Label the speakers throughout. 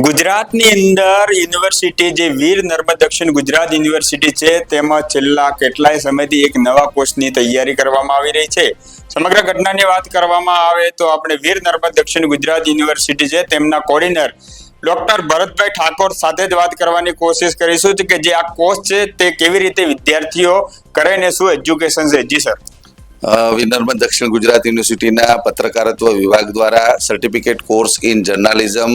Speaker 1: ગુજરાતની અંદર યુનિવર્સિટી જે વીર નર્મદ દક્ષિણ ગુજરાત યુનિવર્સિટી છે તેમાં છેલ્લા કેટલાય સમયથી એક નવા કોર્સની તૈયારી કરવામાં આવી રહી છે. સમગ્ર ઘટનાની વાત કરવામાં આવે તો આપણે વીર નર્મદ દક્ષિણ ગુજરાત યુનિવર્સિટી છે તેમના કોર્ડિનર ડોક્ટર ભરતભાઈ ઠાકોર સાથે જ વાત કરવાની કોશિશ કરીશું કે જે આ કોર્સ છે તે કેવી રીતે વિદ્યાર્થીઓ કરે ને શું એજ્યુકેશન છે? જી સર
Speaker 2: અ, વિનર્મદ દક્ષિણ ગુજરાત યુનિવર્સિટીના પત્રકારત્વ વિભાગ દ્વારા સર્ટિફિકેટ કોર્સ ઇન જર્નાલિઝમ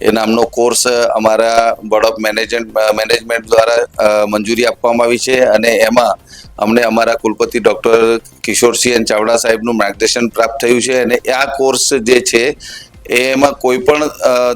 Speaker 2: એ નામનો કોર્સ અમારા બોર્ડ ઓફ મેનેજમેન્ટ મેનેજમેન્ટ દ્વારા મંજૂરી આપવામાં આવી છે અને એમાં અમને અમારા કુલપતિ ડૉક્ટર કિશોરસિંહ એન ચાવડા સાહેબનું માર્ગદર્શન પ્રાપ્ત થયું છે અને આ કોર્સ જે છે એમાં કોઈ પણ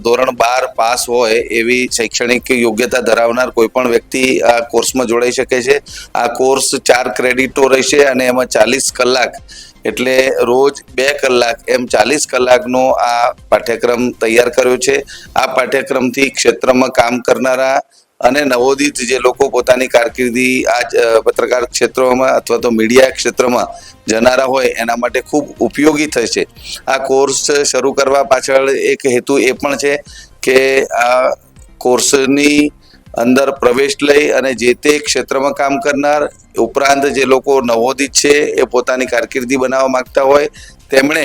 Speaker 2: ધોરણ બાર પાસ હોય એવી શૈક્ષણિક યોગ્યતા ધરાવનાર કોઈ પણ વ્યક્તિ આ કોર્સમાં જોડાઈ શકે છે. આ કોર્સ ચાર ક્રેડિટો રહેશે અને એમાં ચાલીસ કલાક એટલે રોજ બે કલાક એમ ચાલીસ કલાકનો આ પાઠ્યક્રમ તૈયાર કર્યો છે. આ પાઠ્યક્રમથી ક્ષેત્રમાં કામ કરનારા અને નવોદિત જે લોકો પોતાની કારકિર્દી આ પત્રકાર ક્ષેત્રોમાં અથવા તો મીડિયા ક્ષેત્રમાં જનારા હોય, એના માટે ખૂબ ઉપયોગી થશે આ કોર્સ શરૂ કરવા પાછળ એક હેતુ એ પણ છે કે આ કોર્સની અંદર પ્રવેશ લઈ અને જે તે ક્ષેત્રમાં કામ કરનાર ઉપરાંત જે લોકો નવોદિત છે એ પોતાની કારકિર્દી બનાવવા માંગતા હોય, તેમણે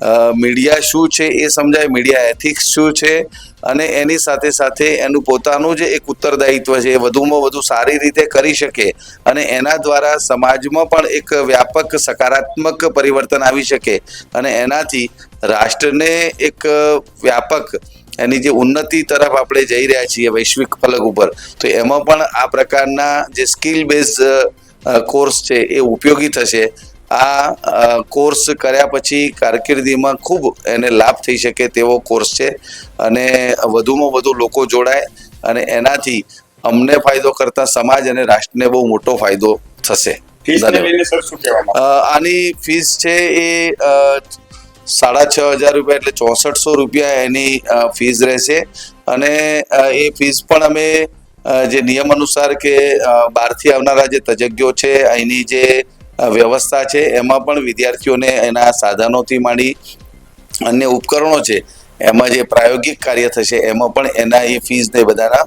Speaker 2: મીડિયા શું છે એ સમજાય, મીડિયા એથિક્સ શું છે અને એની સાથે સાથે એનું પોતાનું જે એક ઉત્તરદાયિત્વ છે એ વધુમાં વધુ સારી રીતે કરી શકે અને એના દ્વારા સમાજમાં પણ એક વ્યાપક સકારાત્મક પરિવર્તન આવી શકે અને એનાથી રાષ્ટ્રને એક વ્યાપક એની જે ઉન્નતિ તરફ આપણે જઈ રહ્યા છીએ વૈશ્વિક ફલક ઉપર, તો એમાં પણ આ પ્રકારના જે સ્કિલ બેઝ કોર્સ છે એ ઉપયોગી થશે આ કોર્સ કર્યા પછી કારકિર્દીમાં ખૂબ એને લાભ થઈ શકે તેવો કોર્સ છે અને વધુમાં વધુ લોકો જોડાય અને એનાથી અમને ફાયદો કરતા સમાજ અને રાષ્ટ્રને બહુ મોટો ફાયદો થશે. આની ફીસ છે એ સાડા છ હજાર રૂપિયા એટલે ચોસઠસો રૂપિયા એની ફીસ રહેશે અને એ ફીસ પણ અમે જે નિયમ અનુસાર કે બહારથી આવનારા જે તજજ્ઞો છે અહીંની જે વ્યવસ્થા છે. એમાં પણ વિદ્યાર્થીઓને એના સાધનોથી માંડી અન્ય ઉપકરણો છે. એમાં જે પ્રાયોગિક કાર્ય થશે, એમાં પણ એના એ ફીઝને બધાના